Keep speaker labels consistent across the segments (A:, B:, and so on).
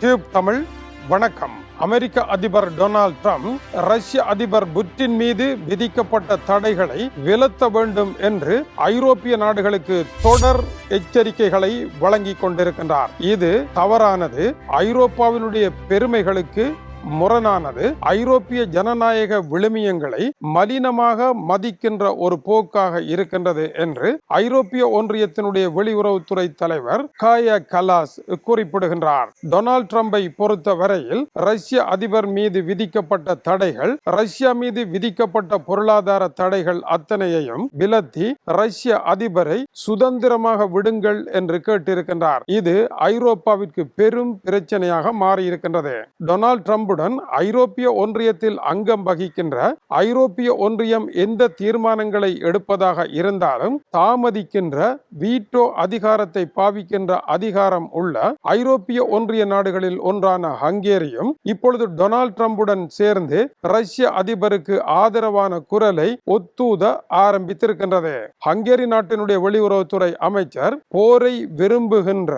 A: Tube Tamil வணக்கம். அமெரிக்க அதிபர் Donald Trump ரஷ்ய அதிபர் புட்டின் மீது விதிக்கப்பட்ட தடைகளை விலத்த வேண்டும் என்று ஐரோப்பிய நாடுகளுக்கு தொடர் எச்சரிக்கைகளை வழங்கிக் கொண்டிருக்கின்றார். இது தவறானது. ஐரோப்பாவினுடைய பெருமைகளுக்கு முரணானது ஐரோப்பிய ஜனநாயக விழுமியங்களை மலினமாக மதிக்கின்ற ஒரு போக்காக இருக்கின்றது என்று ஐரோப்பிய ஒன்றியத்தினுடைய வெளியுறவுத்துறை தலைவர் காய கலாஸ் குறிப்பிடுகின்றார். டொனால்ட் ட்ரம்பை பொறுத்த வரையில் ரஷ்ய அதிபர் மீது விதிக்கப்பட்ட தடைகள் ரஷ்யா மீது விதிக்கப்பட்ட பொருளாதார தடைகள் அத்தனையையும் விலத்தி ரஷ்ய அதிபரை சுதந்திரமாக விடுங்கள் என்று கேட்டிருக்கின்றார். இது ஐரோப்பாவிற்கு பெரும் பிரச்சனையாக மாறியிருக்கின்றது. டொனால்ட் அத்துடன் ஐரோப்பிய ஒன்றியத்தில் அங்கம் வகிக்கின்ற ஐரோப்பிய ஒன்றியம் எந்த தீர்மானங்களை எடுப்பதாக இருந்தாலும் தாமதிக்கின்ற வீட்டோ அதிகாரத்தை பாவிக்கின்ற அதிகாரம் உள்ள ஐரோப்பிய ஒன்றிய நாடுகளில் ஒன்றான ஹங்கேரியும் இப்பொழுது டொனால்ட் ட்ரம்புடன் சேர்ந்து ரஷ்ய அதிபருக்கு ஆதரவான குரலை ஒத்தூத ஆரம்பித்திருக்கின்றது. ஹங்கேரி நாட்டினுடைய வெளியுறவுத்துறை அமைச்சர் போரை விரும்புகின்ற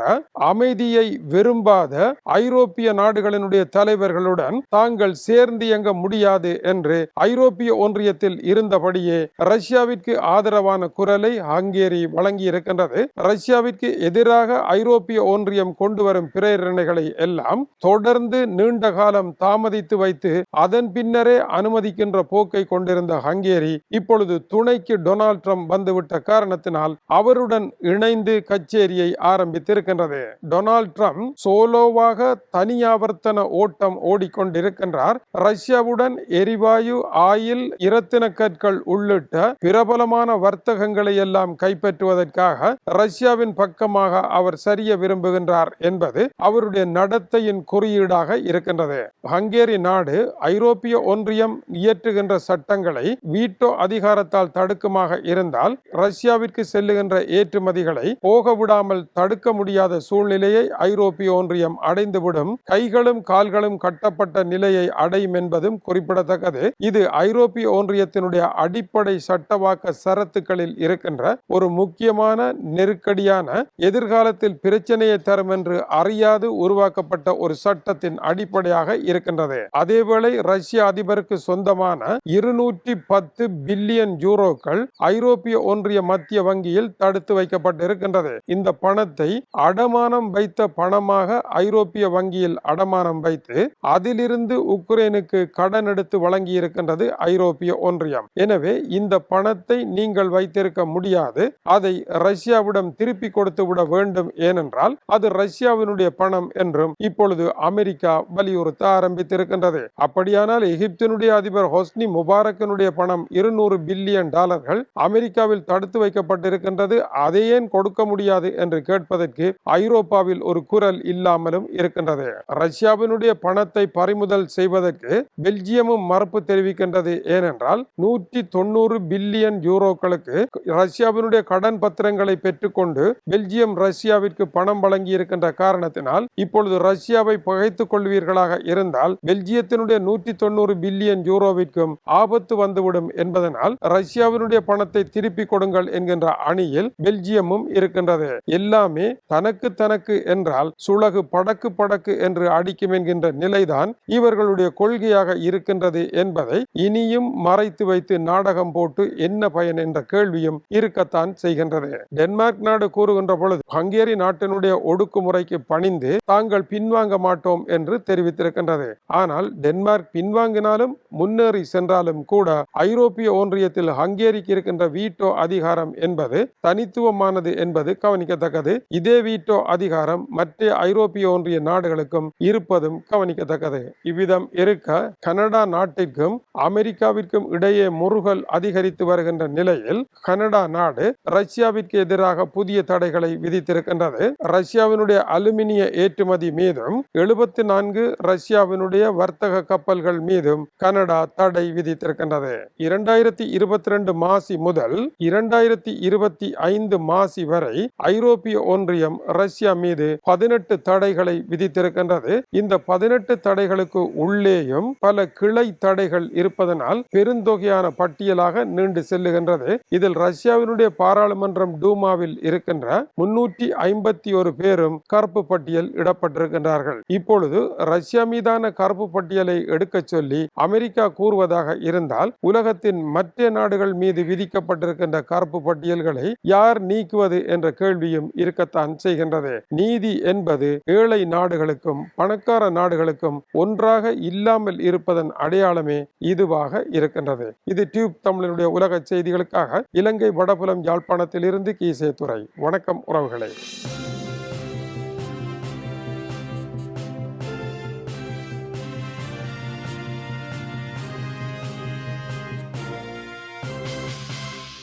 A: அமைதியை விரும்பாத ஐரோப்பிய நாடுகளினுடைய தலைவர்களுடன் தாங்கள் சேர்ந்து இயங்க முடியாது என்று ஐரோப்பிய ஒன்றியத்தில் இருந்தபடியே ரஷ்யாவிற்கு ஆதரவான குரலை ஹங்கேரி வழங்கி இருக்கின்றது ரஷ்யாவிற்கு எதிராக ஐரோப்பிய ஒன்றியம் கொண்டு வரும் பிரேரணைகளை எல்லாம் தொடர்ந்து நீண்ட காலம் தாமதித்து வைத்து அதன் பின்னரே அனுமதிக்கின்ற போக்கை கொண்டிருந்த ஹங்கேரி இப்பொழுது துணைக்கு டொனால்ட் ட்ரம்ப் வந்துவிட்ட காரணத்தினால் அவருடன் இணைந்து கச்சேரியை ஆரம்பித்திருக்கின்றது. டொனால்ட் ட்ரம்ப் சோலோவாக தனியாவர்த்தன ஓட்டம் ஓடி கொண்டிருக்கின்றார். ரஷ்யாவுடன் எரிவாயு ஆயில் இரத்தின கற்கள் உள்ளிட்ட பிரபலமான வர்த்தகங்களை எல்லாம் கைப்பற்றுவதற்காக ரஷ்யாவின் பக்கமாக அவர் சரிய விரும்புகின்றார் என்பது அவருடைய நடத்தையின் குறியீடாக இருக்கின்றது. ஹங்கேரி நாடு ஐரோப்பிய ஒன்றியம் இயற்றுகின்ற சட்டங்களை வீட்டோ அதிகாரத்தால் தடுக்குமாக இருந்தால் ரஷ்யாவிற்கு செல்லுகின்ற ஏற்றுமதிகளை போக விடாமல் தடுக்க முடியாத சூழ்நிலையை ஐரோப்பிய ஒன்றியம் அடைந்துவிடும். கைகளும் கால்களும் கட்டப்பட்ட நிலையை அடையும் என்பதும் குறிப்பிடத்தக்கது. இது ஐரோப்பிய ஒன்றியத்தினுடைய அடிப்படை சட்டவாக்க சரத்துக்களில் இருக்கின்ற ஒரு முக்கியமான நெருக்கடியான எதிர்காலத்தில் பிரச்சனையை தரும் என்று அறியாது உருவாக்கப்பட்ட ஒரு சட்டத்தின் அடிப்படையாக இருக்கின்றது. அதேவேளை ரஷ்ய அதிபருக்கு சொந்தமான இருநூற்றி பத்து பில்லியன் யூரோக்கள் ஐரோப்பிய ஒன்றிய மத்திய வங்கியில் தடுத்து வைக்கப்பட்டிருக்கின்றது. இந்த பணத்தை அடமானம் வைத்த பணமாக ஐரோப்பிய வங்கியில் அடமானம் வைத்து அதிலிருந்து உக்ரைனுக்கு கடன் எடுத்து வழங்கியிருக்கின்றது ஐரோப்பிய ஒன்றியம். எனவே இந்த பணத்தை நீங்கள் வைத்திருக்க முடியாது. அதை ரஷ்யாவிடம் திருப்பி கொடுத்து விட வேண்டும் ஏனென்றால் அது ரஷ்யாவினுடைய பணம் என்றும் இப்பொழுது அமெரிக்கா வலியுறுத்த ஆரம்பித்திருக்கின்றது. அப்படியானால் எகிப்தினுடைய அதிபர் ஹொஸ்னி முபாரக்கினுடைய பணம் இருநூறு பில்லியன் டாலர்கள் அமெரிக்காவில் தடுத்து வைக்கப்பட்டிருக்கின்றது. அதை ஏன் கொடுக்க முடியாது என்று கேட்பதற்கு ஐரோப்பாவில் ஒரு குரல் இல்லாமலும் இருக்கின்றது. ரஷ்யாவினுடைய பணத்தை பறிமுதல் செய்வதற்கு பெல்ஜியமும் மறுப்பு தெரிவிக்கின்றது. ஏனென்றால் நூற்றி தொண்ணூறு பில்லியன் யூரோக்களுக்கு ரஷ்யாவினுடைய கடன் பத்திரங்களை பெற்றுக்கொண்டு பெல்ஜியம் ரஷ்யாவிற்கு பணம் வழங்கி இருக்கின்ற காரணத்தினால் இப்பொழுது ரஷ்யாவை பகைத்துக் கொள்வீர்களாக இருந்தால் பெல்ஜியத்தினுடைய நூற்றி தொண்ணூறு பில்லியன் யூரோவிற்கும் ஆபத்து வந்துவிடும் என்பதனால் ரஷ்யாவினுடைய பணத்தை திருப்பி கொடுங்கள் என்கின்ற அணியில் பெல்ஜியமும் இருக்கின்றது. எல்லாமே தனக்கு தனக்கு என்றால் சுழகு படக்கு படக்கு என்று அடிக்கும் என்கின்ற நிலைதான் இவர்களுடைய கொள்கையாக இருக்கின்றது என்பதை இனியும் மறைத்து வைத்து நாடகம் போட்டு என்ன பயன் என்ற கேள்வியும் இருக்கத்தான் செய்கின்றது. டென்மார்க் நாடு கூறுகின்ற பொழுது ஹங்கேரி நாட்டினுடைய ஒடுக்குமுறைக்கு பணிந்து தாங்கள் பின்வாங்க மாட்டோம் என்று தெரிவித்திருக்கின்றது. ஆனால் டென்மார்க் பின்வாங்கினாலும் முன்னேறி சென்றாலும் கூட ஐரோப்பிய ஒன்றியத்தில் ஹங்கேரிக்கு இருக்கின்ற வீட்டோ அதிகாரம் என்பது தனித்துவமானது என்பது கவனிக்கத்தக்கது. இதே வீட்டோ அதிகாரம் மற்ற ஐரோப்பிய ஒன்றிய நாடுகளுக்கும் இருப்பதும் கவனிக்கத்தக்கது. இவ்விதம் இருக்க கனடா நாட்டிற்கும் அமெரிக்காவிற்கும் இடையே முருகல் அதிகரித்து வருகின்ற நிலையில் கனடா நாடு ரஷ்யாவிற்கு எதிராக புதிய தடைகளை விதித்திருக்கின்றது. ரஷ்யாவினுடைய அலுமினிய ஏற்றுமதி மீதும் எழுபத்தி நான்கு ரஷ்யாவினுடைய வர்த்தக கப்பல்கள் மீதும் கனடா தடை விதித்திருக்கின்றது. இரண்டாயிரத்தி இருபத்தி ரெண்டு மாசி முதல் இரண்டாயிரத்தி இருபத்தி ஐந்து மாசி வரை ஐரோப்பிய ஒன்றியம் ரஷ்யா மீது பதினெட்டு தடைகளை விதித்திருக்கின்றது. இந்த பதினெட்டு தடைகள் தடைகளுக்கு உள்ளேயும் பல கிளை தடைகள் இருப்பதனால் பெருந்தொகையான பட்டியலாக நீண்டு செல்லுகின்றது. இதில் ரஷ்யாவினுடைய பாராளுமன்றம் டூமாவில் இருக்கின்ற முன்னூற்றி ஐம்பத்தி ஒரு பேரும் கருப்பு பட்டியல் இடப்பட்டிருக்கின்றார்கள். இப்பொழுது ரஷ்யா மீதான கருப்பு பட்டியலை எடுக்கச் சொல்லி அமெரிக்கா கூறுவதாக இருந்தால் உலகத்தின் மற்ற நாடுகள் மீது விதிக்கப்பட்டிருக்கின்ற கருப்பு பட்டியல்களை யார் நீக்குவது என்ற கேள்வியும் இருக்கத்தான் செய்கின்றது. நீதி என்பது ஏழை நாடுகளுக்கும் பணக்கார நாடுகளுக்கும் ஒன்றாக இல்லாமல் இருப்பதன் அடையாளமே இதுவாக இருக்கின்றது. இது டியூப் தமிழனுடைய உலக செய்திகளுக்காக இலங்கை வடபுலம் யாழ்ப்பாணத்திலிருந்து கீசே துறை வணக்கம் உறவுகளே.